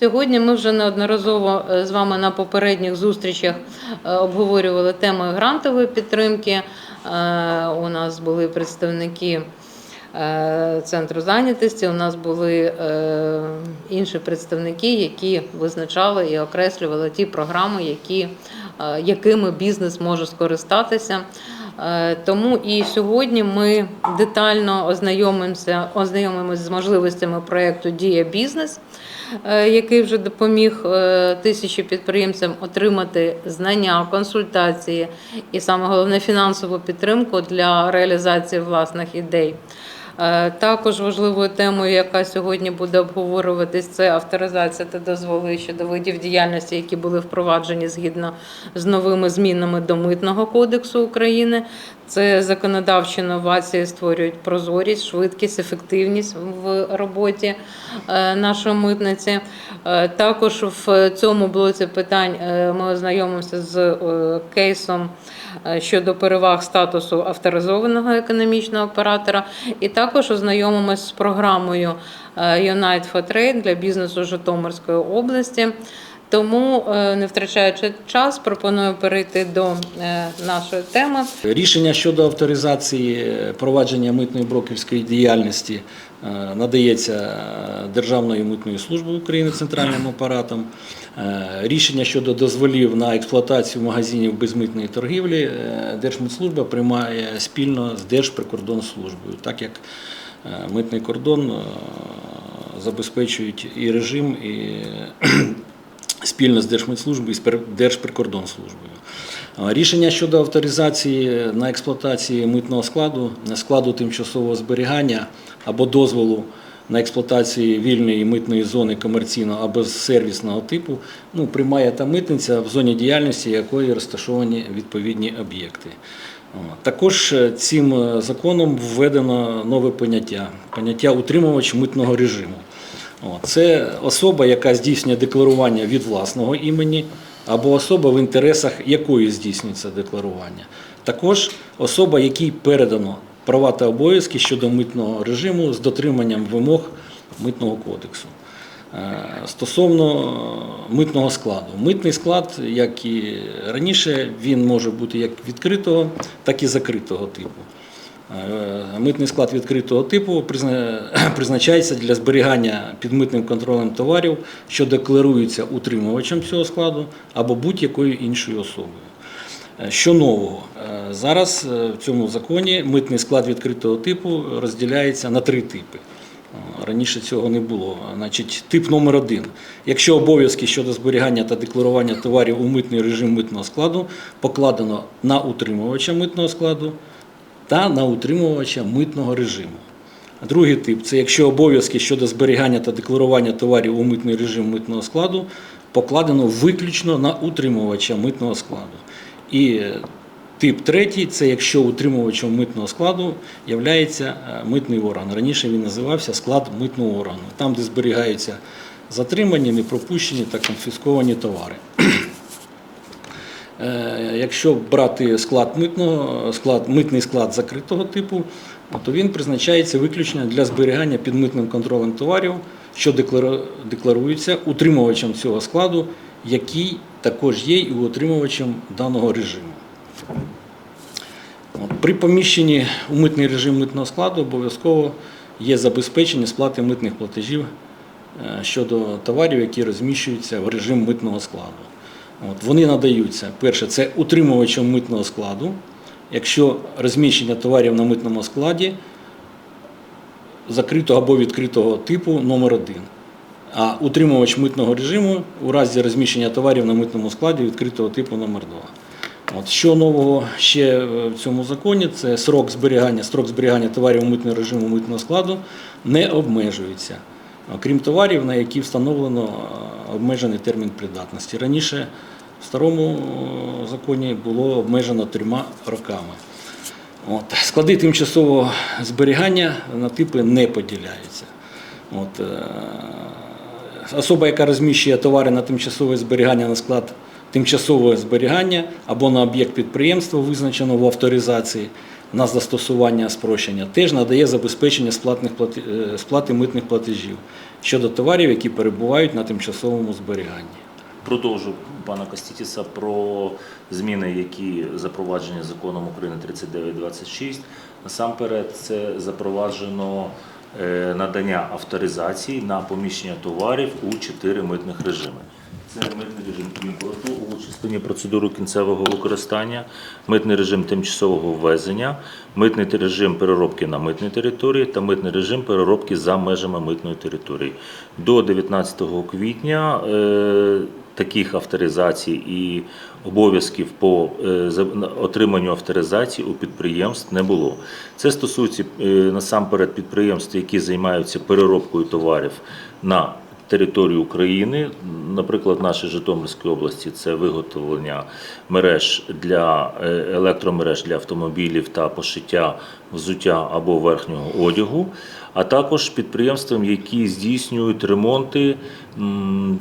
Сьогодні ми вже неодноразово е, з вами на попередніх зустрічах е, обговорювали теми грантової підтримки. Е, У нас були представники центру зайнятості, у нас були інші представники, які визначали і окреслювали ті програми, які, якими бізнес може скористатися. Е, Тому і сьогодні ми детально ознайомимося, ознайомимося з можливостями проєкту Дія бізнес, е, який вже допоміг е, тисячі підприємцям отримати знання, консультації і саме головне фінансову підтримку для реалізації власних ідей. Е, Також важливою темою, яка сьогодні буде обговорюватись, це авторизація та дозволи щодо видів діяльності, які були впроваджені згідно з новими змінами до Митного кодексу України. Це законодавчі новації створюють прозорість, швидкість, ефективність в роботі е, нашої митниці. Е, Також в цьому блоці питань ми ознайомимося з кейсом щодо переваг статусу авторизованого економічного оператора, і також ознайомимося з програмою е, Unite for Trade для бізнесу Житомирської області. Тому, е, не втрачаючи час, пропоную перейти до е, нашої теми. Рішення щодо авторизації провадження митної брокерської діяльності надається Державною митною службою України центральним апаратом. Е, Рішення щодо дозволів на експлуатацію магазинів безмитної торгівлі е, Держмитслужба приймає спільно з Держприкордонслужбою, так як е, митний кордон забезпечують і режим, і спільно з Держмитслужбою і з Держприкордонслужбою. Рішення щодо авторизації на експлуатації митного складу, складу тимчасового зберігання або дозволу на експлуатацію вільної митної зони комерційного або сервісного типу ну, приймає та митниця, в зоні діяльності якої розташовані відповідні об'єкти. Також е, цим е, законом введено нове поняття поняття утримувач митного режиму. Це особа, яка здійснює декларування від власного імені, або особа, в інтересах якої здійснюється декларування. Також особа, якій передано права та обов'язки щодо митного режиму з дотриманням вимог митного кодексу. Е, Стосовно е, митного складу, митний склад, як і раніше, він може бути як відкритого, так і закритого типу. Е, Митний склад відкритого типу призначається для зберігання під митним контролем товарів, що декларуються утримувачем цього складу або будь-якою іншою особою. Е, Що нового? Е, Зараз е, в цьому законі митний склад відкритого типу розділяється на три типи. Раніше цього не було. Значить, тип номер один. Якщо обов'язки щодо зберігання та декларування товарів у митний режим митного складу покладено на утримувача митного складу та на утримувача митного режиму. Другий тип це якщо обов'язки щодо зберігання та декларування товарів у митний режим митного складу покладено виключно на утримувача митного складу. І е, тип третій це якщо утримувачем митного складу є митний орган. Раніше він називався склад митного органу, там, де зберігаються затримані, непропущені та конфісковані товари. Е, Якщо брати склад митного, склад, митний склад закритого типу, то він призначається виключно для зберігання під митним контролем товарів, що деклару- декларуються утримувачем цього складу, який також є і утримувачем даного режиму. При поміщенні у митний режим митного складу обов'язково є забезпечення сплати митних платежів е, щодо товарів, які розміщуються в режим митного складу. От, вони надаються, перше, це утримувачем митного складу, якщо розміщення товарів на митному складі закритого або відкритого типу номер 1 а утримувач митного режиму у разі розміщення товарів на митному складі відкритого типу номер 2 От, що нового ще е, в цьому законі, це срок зберігання, строк зберігання товарів митного режиму митного складу не обмежується, окрім товарів, на які встановлено е, обмежений термін придатності. Раніше в старому е, законі було обмежено трьома роками. От. Склади тимчасового зберігання на типи не поділяються. От, особа, яка розміщує товари на тимчасове зберігання на склад тимчасове зберігання або на об'єкт підприємства, визначено в авторизації на застосування спрощення, теж надає забезпечення е, сплати митних платежів щодо товарів, які перебувають на тимчасовому зберіганні. Продовжу пана Костітіса про зміни, які запроваджені законом України 3926. Насамперед, це запроваджено надання авторизації на поміщення товарів у чотири митних режими. Це митний режим імпорту у частині процедури кінцевого використання, митний режим тимчасового ввезення, митний режим переробки на митній території та митний режим переробки за межами митної території. До 19 квітня е, таких авторизацій і обов'язків по е, отриманню авторизації у підприємств не було. Це стосується е, насамперед підприємств, які займаються переробкою товарів на територію України, наприклад, в нашій Житомирській області це виготовлення мереж для е, електромереж для автомобілів та пошиття взуття або верхнього одягу, а також підприємствам, які здійснюють ремонти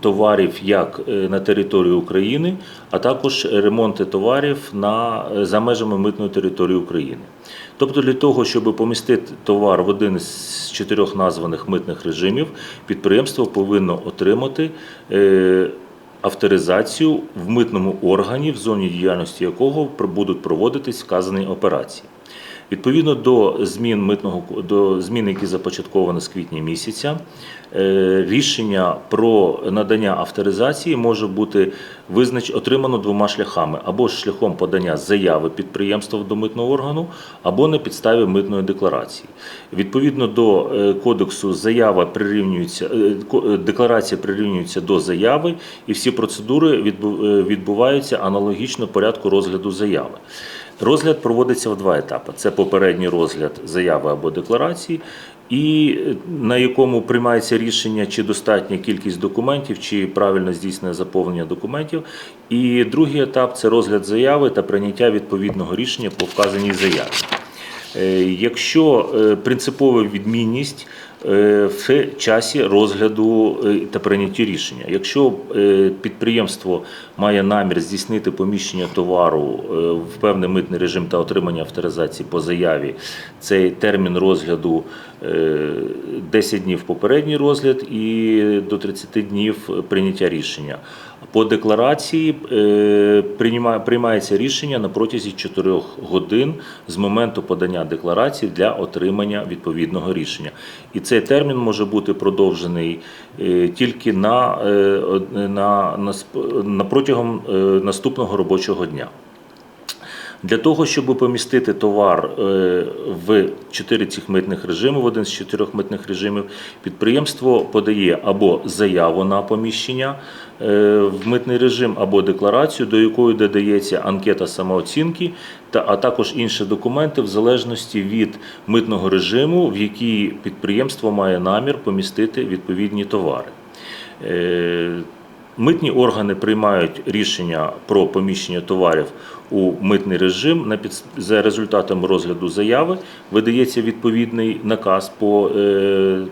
товарів як е, на території України, а також ремонти товарів на, е, за межами митної території України. Тобто для того, щоб помістити товар в один з чотирьох названих митних режимів, підприємство повинно отримати е, авторизацію в митному органі, в зоні діяльності якого будуть проводитись вказані операції. Відповідно до змін митного до змін, які започатковані з квітня місяця, е, рішення про надання авторизації може бути визнач... отримано двома шляхами: або шляхом подання заяви підприємства до митного органу, або на підставі митної декларації. Відповідно до е, кодексу, заява прирівнюється, е, декларація прирівнюється до заяви, і всі процедури відбу- відбуваються аналогічно порядку розгляду заяви. Розгляд проводиться в два етапи: це попередній розгляд заяви або декларації, і е, на якому приймається рішення, чи достатня кількість документів, чи правильно здійснене заповнення документів. І другий етап це розгляд заяви та прийняття відповідного рішення по вказаній заяві. Е, Якщо е, принципова відмінність в часі розгляду е, та прийняття рішення, якщо е, підприємство має намір здійснити поміщення товару е, в певний митний режим та отримання авторизації по заяві, цей термін розгляду е, 10 днів попередній розгляд і до 30 днів прийняття рішення. По декларації е, приймається рішення на протязі 4 годин з моменту подання декларації для отримання відповідного рішення. І цей термін може бути продовжений е, тільки на, е, на, на, на протягом наступного робочого дня. Для того, щоб помістити товар в чотири цих митних режими, в один з чотирьох митних режимів, підприємство подає або заяву на поміщення в митний режим, або декларацію, до якої додається анкета самооцінки, та, а також інші документи в залежності від митного режиму, в який підприємство має намір помістити відповідні товари. Е, Митні органи приймають рішення про поміщення товарів у митний режим. На під... За результатом розгляду заяви видається відповідний наказ по, е...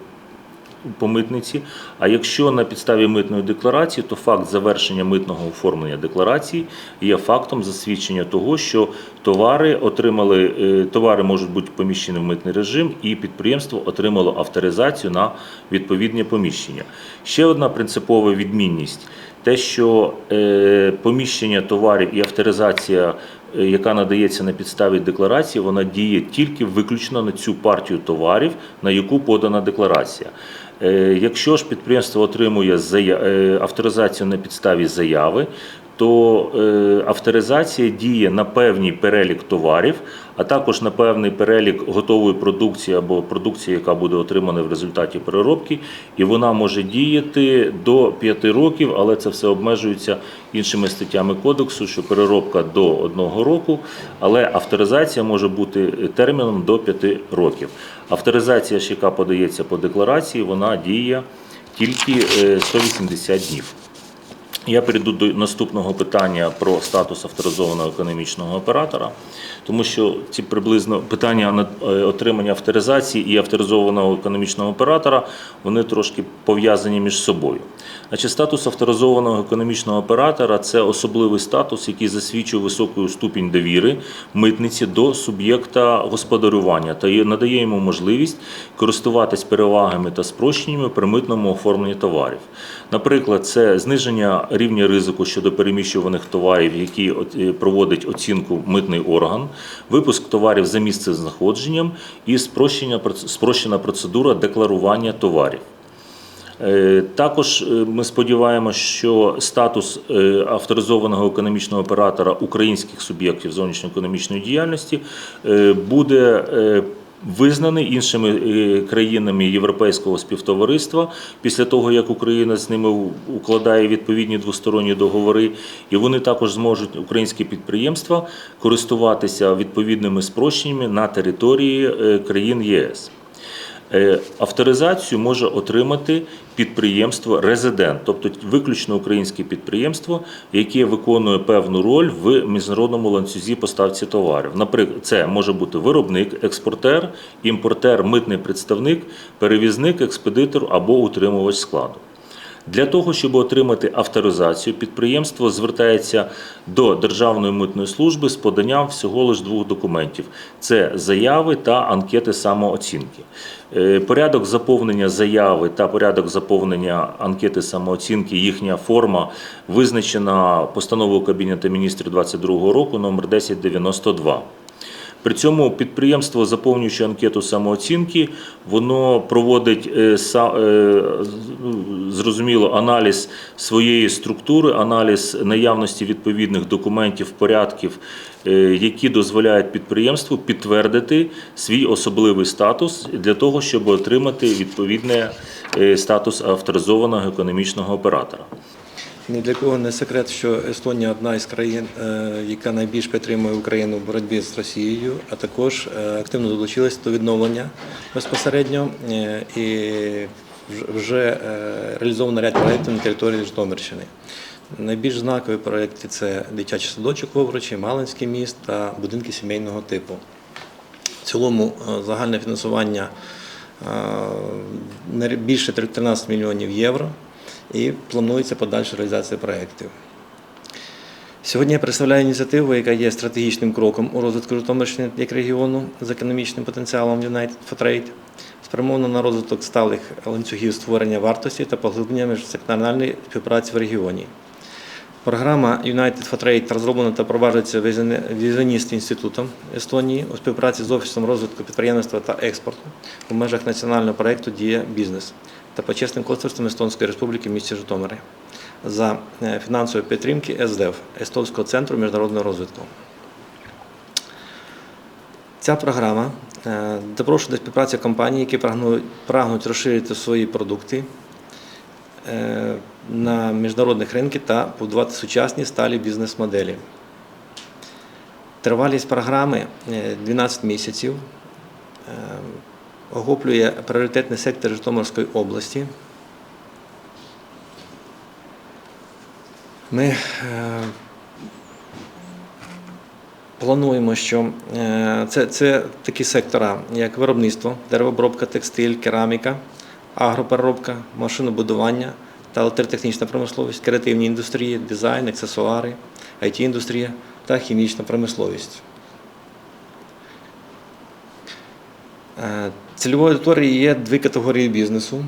по митниці. А якщо на підставі митної декларації, то факт завершення митного оформлення декларації є фактом засвідчення того, що товари отримали, е, товари можуть бути поміщені в митний режим, і підприємство отримало авторизацію на відповідне поміщення. Ще одна принципова відмінність те, що е, поміщення товарів і авторизація, е, яка надається на підставі декларації, вона діє тільки виключно на цю партію товарів, на яку подана декларація. Е, Якщо ж підприємство отримує е, авторизацію на підставі заяви, то е, авторизація діє на певний перелік товарів, а також на певний перелік готової продукції або продукції, яка буде отримана в результаті переробки, і вона може діяти до 5 років, але це все обмежується іншими статтями кодексу, що переробка до 1 року, але авторизація може бути терміном до 5 років. Авторизація яка подається по декларації, вона діє тільки е, 180 днів. Я перейду до наступного питання про статус авторизованого економічного оператора, тому що ці приблизно питання е, отримання авторизації і авторизованого економічного оператора вони трошки пов'язані між собою. Значить, статус авторизованого економічного оператора це особливий статус, який засвідчує високу ступінь довіри митниці до суб'єкта господарювання та надає йому можливість користуватись перевагами та спрощеннями при митному оформленні товарів. Наприклад, це зниження рівня ризику щодо переміщуваних товарів, які е, проводить оцінку митний орган, випуск товарів за місце знаходженням і спрощена процедура декларування товарів. Е, Також е, ми сподіваємося, що статус е, авторизованого економічного оператора українських суб'єктів зовнішньоекономічної діяльності буде визнаний іншими країнами Європейського співтовариства після того, як Україна з ними укладає відповідні двосторонні договори, і вони також зможуть українські підприємства користуватися відповідними спрощеннями на території країн ЄС. Е, Авторизацію може отримати підприємство резидент, тобто виключно українське підприємство, яке виконує певну роль в міжнародному ланцюзі поставці товарів. Наприклад, це може бути виробник, експортер, імпортер, митний представник, перевізник, експедитор або утримувач складу. Для того, щоб отримати авторизацію, підприємство звертається до Державної митної служби з поданням всього лише двох документів: це заяви та анкети самооцінки. Е, Порядок заповнення заяви та порядок заповнення анкети самооцінки, їхня форма визначена постановою Кабінету міністрів 22 року номер 1092. При цьому підприємство, заповнюючи анкету самооцінки, воно проводить е, е, зрозуміло аналіз своєї структури, аналіз наявності відповідних документів, порядків, е, які дозволяють підприємству підтвердити свій особливий статус для того, щоб отримати відповідний статус авторизованого економічного оператора. Ні для кого не секрет, що Естонія одна із країн, е, яка найбільш підтримує Україну в боротьбі з Росією, а також е, активно долучилась до відновлення безпосередньо е, і вже- реалізовано ряд проєктів на території Житомирщини. Найбільш знакові проєкти це дитячий садочок в Овручі, Малинський міст та будинки сімейного типу. В цілому загальне фінансування більше 13 мільйонів євро і планується подальша реалізація проєктів. Сьогодні я представляю ініціативу, яка є стратегічним кроком у розвитку Житомирщини як регіону з економічним потенціалом United for Trade, спрямовано на розвиток сталих ланцюгів створення вартості та поглиблення міжсекторальної співпраці в регіоні. Програма United for Trade розроблена та проваджується візіоніст інститутом Естонії у співпраці з Офісом розвитку підприємництва та експорту у межах національного проєкту Дія бізнес та почесним консульством Естонської Республіки в місті Житомирі за е, фінансової підтримки СДЕВ Естонського центру міжнародного розвитку. Ця програма е, запрошує до співпраці компаній, які прагнуть, розширити свої продукти е, на міжнародних ринках та побудувати сучасні сталі бізнес-моделі. Тривалість програми е, 12 місяців охоплює пріоритетний сектор Житомирської області. Ми е, плануємо, що е, це, це такі сектора, як виробництво, деревообробка, текстиль, кераміка, агропереробка, машинобудування та електротехнічна промисловість, креативні індустрії, дизайн, аксесуари, IT-індустрія та хімічна промисловість. Цільовою аудиторією є дві категорії бізнесу.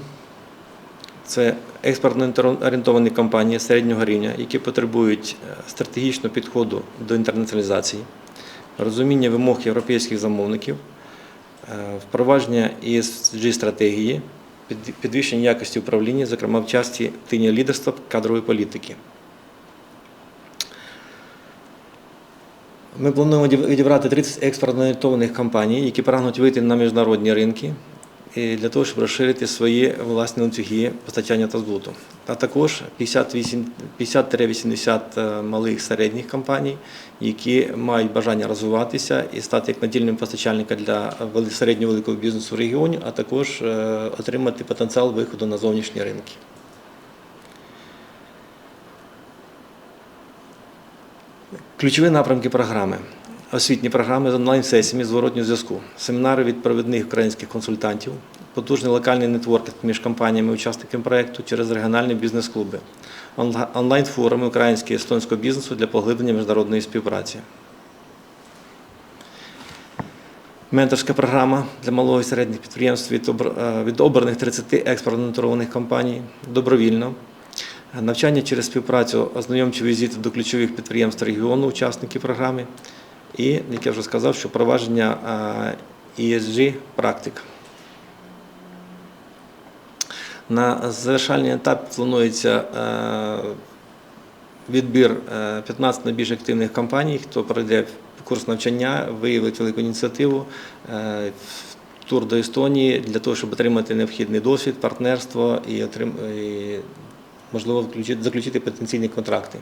Це експортно орієнтовані компанії середнього рівня, які потребують е, стратегічного підходу до інтернаціоналізації, розуміння вимог європейських замовників, е, впровадження esg стратегії, підвищення якості управління, зокрема в часті тині лідерства кадрової політики. Ми плануємо відібрати 30 експортно орієнтованих компаній, які прагнуть вийти на міжнародні ринки для того, щоб розширити свої власні ланцюги постачання та збуту. А також 50-80 е, малих середніх компаній, які мають бажання розвиватися і стати як надільним постачальником для середнього великого бізнесу в регіоні, а також е, отримати потенціал виходу на зовнішні ринки. Ключові напрямки програми. Освітні програми з онлайн-сесіями зворотнього зв'язку, семінари від провідних українських консультантів, потужний локальний нетворкінг між компаніями учасниками проєкту через регіональні бізнес-клуби, онлайн-форуми українського і естонського бізнесу для поглиблення міжнародної співпраці. Менторська програма для малого і середніх підприємств від, е, обраних 30 експортно-натурованих компаній добровільно. Навчання через співпрацю, ознайомчі візити до ключових підприємств регіону, учасники програми. І, як я вже сказав, що провадження ESG практик. На завершальний етап планується відбір е, 15 найбільш активних компаній, хто пройде курс навчання, виявить велику ініціативу, тур до Естонії для того, щоб отримати необхідний досвід, партнерство і можливо, заключити потенційні контракти.